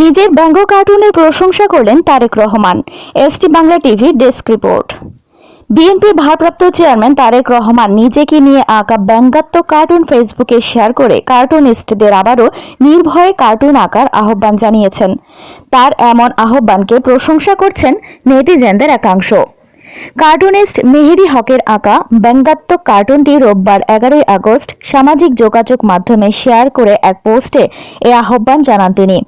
নিজের ব্যঙ্গ কার্টুনের প্রশংসা করলেন তারেক রহমান। এসটি বাংলা টিভির ডেস্ক রিপোর্ট। বিএনপির ভারপ্রাপ্ত চেয়ারম্যান তারেক রহমান নিজেকে নিয়ে আঁকা ব্যঙ্গাত্মক কার্টুন ফেসবুকে শেয়ার করে কার্টুনিস্টদের আবারও নির্ভয়ে কার্টুন আঁকার আহ্বান জানিয়েছেন। তার এমন আহ্বানকে প্রশংসা করছেন নেটিজেনদের একাংশ। কার্টুনিস্ট মেহেদি হকের আঁকা ব্যঙ্গাত্মক কার্টুনটি রোববার এগারোই আগস্ট সামাজিক যোগাযোগ মাধ্যমে শেয়ার করে এক পোস্টে এ আহ্বান জানান তিনি।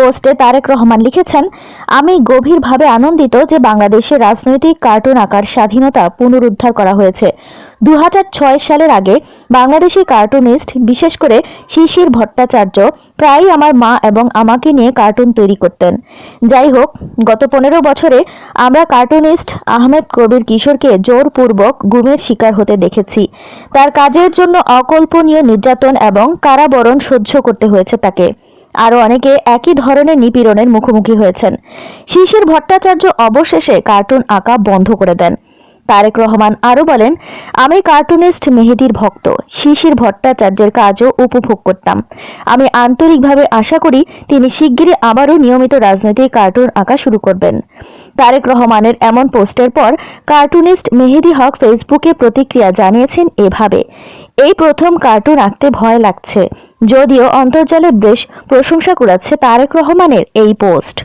পোস্টে তারেক রহমান লিখেছেন, আমি গভীরভাবে আনন্দিত যে বাংলাদেশে রাজনৈতিক কার্টুন আঁকার স্বাধীনতা পুনরুদ্ধার করা হয়েছে। দুহাজার ছয় সালের আগে বাংলাদেশি কার্টুনিস্ট, বিশেষ করে শিশির ভট্টাচার্য, প্রায়ই আমার মা এবং আমাকে নিয়ে কার্টুন তৈরি করতেন। যাই হোক, গত পনেরো বছরে আমরা কার্টুনিস্ট আহমেদ কবির কিশোরকে জোরপূর্বক গুমের শিকার হতে দেখেছি। তার কাজের জন্য অকল্পনীয় নির্যাতন এবং কারাবরণ সহ্য করতে হয়েছে তাকে। আরও অনেকে একই ধরনের নিপীড়নের মুখোমুখি হয়েছেন। শিশির ভট্টাচার্য অবশেষে কার্টুন আঁকা বন্ধ করে দেন। তারেক রহমান আরও বলেন, আমি কার্টুনিস্ট মেহেদির ভক্ত, শিশির ভট্টাচার্যের কাজও উপভোগ করতাম। আমি আন্তরিকভাবে আশা করি তিনি শিগগিরই আবারও নিয়মিত রাজনৈতিক কার্টুন আঁকা শুরু করবেন। তারেক রহমানের এমন পোস্টের পর কার্টুনিস্ট মেহেদি হক ফেসবুকে প্রতিক্রিয়া জানিয়েছেন এভাবে, এই প্রথম কার্টুন আঁকতে ভয় লাগছে। যদিও অন্তর্জালে বেশ প্রশংসা কুড়াচ্ছে তারেক রহমানের এই পোস্ট।